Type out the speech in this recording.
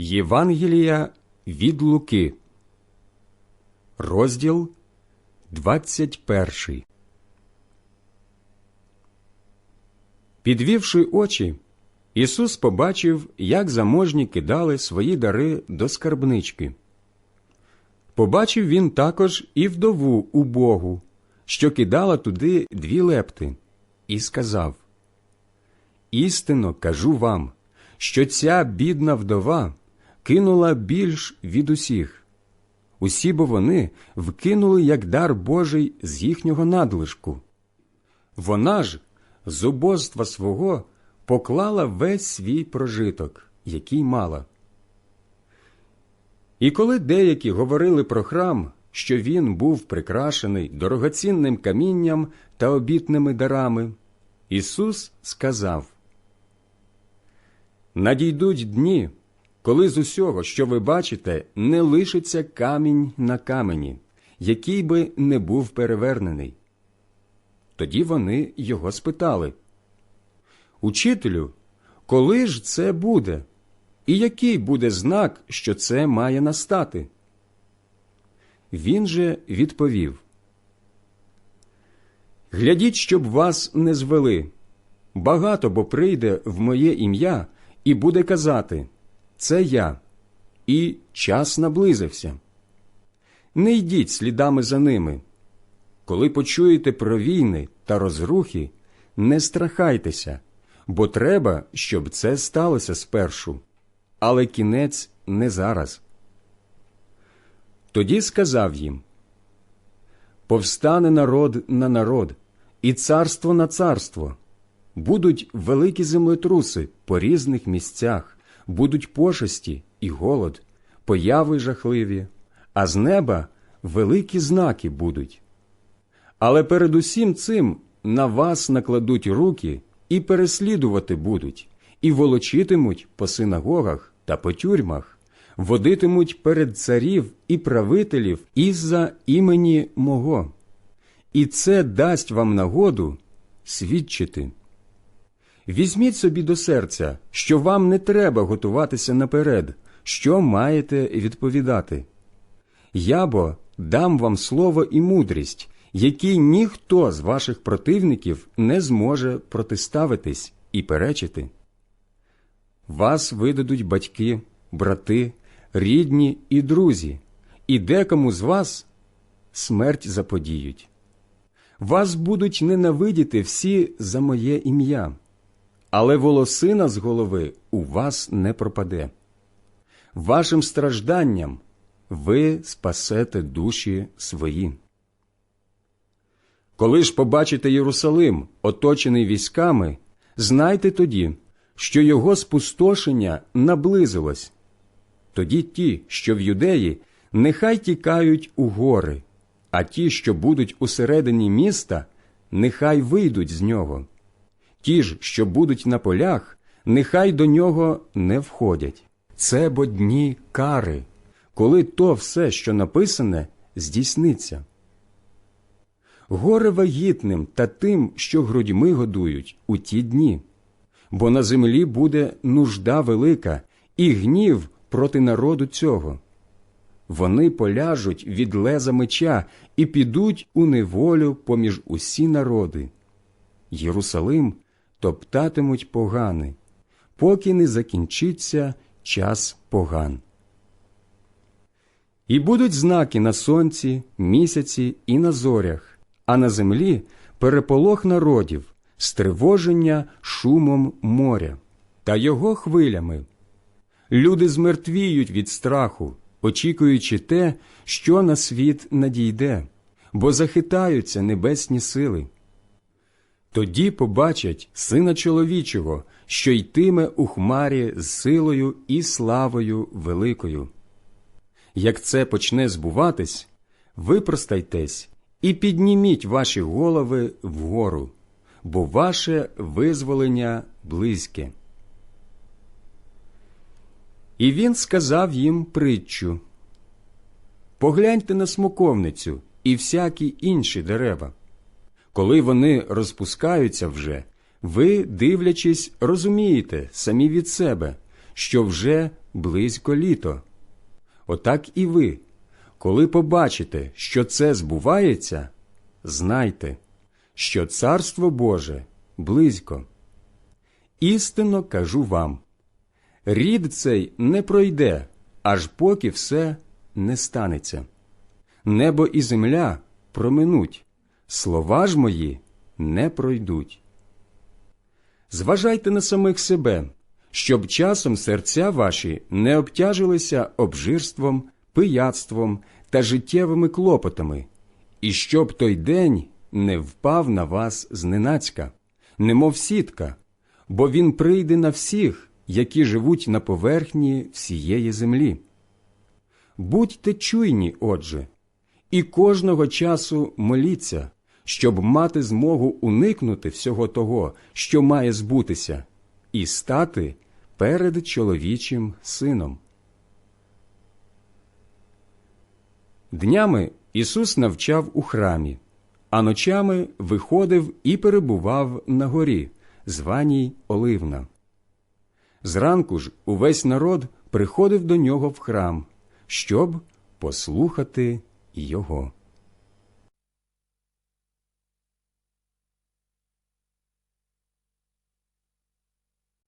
Євангелія від Луки, розділ 21. Підвівши очі, Ісус побачив, як заможні кидали свої дари до скарбнички. Побачив він також і вдову убогу, що кидала туди дві лепти, і сказав Істинно кажу вам, що ця бідна вдова кинула більш від усіх. Усі бо вони вкинули як дар Божий з їхнього надлишку. Вона ж з убоства свого поклала весь свій прожиток, який мала. І коли деякі говорили про храм, що він був прикрашений дорогоцінним камінням та обітними дарами, Ісус сказав Надійдуть дні, коли з усього, що ви бачите, не лишиться камінь на камені, який би не був перевернений. Тоді вони його спитали Учителю, коли ж це буде? І який буде знак, що це має настати? Він же відповів Глядіть, щоб вас не звели. Багато бо прийде в моє ім'я і буде казати Це я, і час наблизився. Не йдіть слідами за ними. Коли почуєте про війни та розрухи, не страхайтеся, бо треба, щоб це сталося спершу, але кінець не зараз. Тоді сказав їм Повстане народ на народ, і царство на царство. Будуть великі землетруси по різних місцях, будуть пошесті і голод, появи жахливі, а з неба великі знаки будуть. Але перед усім цим на вас накладуть руки і переслідувати будуть, і волочитимуть по синагогах та по тюрмах, водитимуть перед царів і правителів із-за імені мого. І це дасть вам нагоду свідчити. Візьміть собі до серця, що вам не треба готуватися наперед, що маєте відповідати. Я бо дам вам слово і мудрість, які ніхто з ваших противників не зможе протиставитись і перечити. Вас видадуть батьки, брати, рідні і друзі, і декому з вас смерть заподіють. Вас будуть ненавидіти всі за моє ім'я але волосина з голови у вас не пропаде. Вашим стражданням ви спасете душі свої. Коли ж побачите Єрусалим, оточений військами, знайте тоді, що його спустошення наблизилось. Тоді ті, що в юдеї, нехай тікають у гори, а ті, що будуть усередині міста, нехай вийдуть з нього ті ж, що будуть на полях, нехай до нього не входять. Це бо дні кари, коли то все, що написане, здійсниться. Горе вагітним та тим, що грудьми годують у ті дні, бо на землі буде нужда велика і гнів проти народу цього. Вони поляжуть від леза меча і підуть у неволю поміж усі народи. Єрусалим топтатимуть погани, поки не закінчиться час поган. І будуть знаки на сонці, місяці і на зорях, а на землі переполох народів, стривоження шумом моря та його хвилями. Люди змертвіють від страху, очікуючи те, що на світ надійде, бо захитаються небесні сили. Тоді побачать сина чоловічого, що йтиме у хмарі з силою і славою великою. Як це почне збуватись, випростайтесь і підніміть ваші голови вгору, бо ваше визволення близьке. І він сказав їм притчу Погляньте на смоковницю і всякі інші дерева. Коли вони розпускаються вже, ви, дивлячись, розумієте самі від себе, що вже близько літо. Отак і ви, коли побачите, що це збувається, знайте, що Царство Боже близько. Істинно кажу вам рід цей не пройде, аж поки все не станеться. Небо і земля проминуть, слова ж мої не пройдуть. Зважайте на самих себе, щоб часом серця ваші не обтяжилися обжирством, пияцтвом та життєвими клопотами, і щоб той день не впав на вас зненацька, немов сітка, бо він прийде на всіх, які живуть на поверхні всієї землі. Будьте чуйні, отже, і кожного часу моліться, щоб мати змогу уникнути всього того, що має збутися, і стати перед чоловічим сином. Днями Ісус навчав у храмі, а ночами виходив і перебував на горі, званій Оливна. Зранку ж увесь народ приходив до нього в храм, щоб послухати його.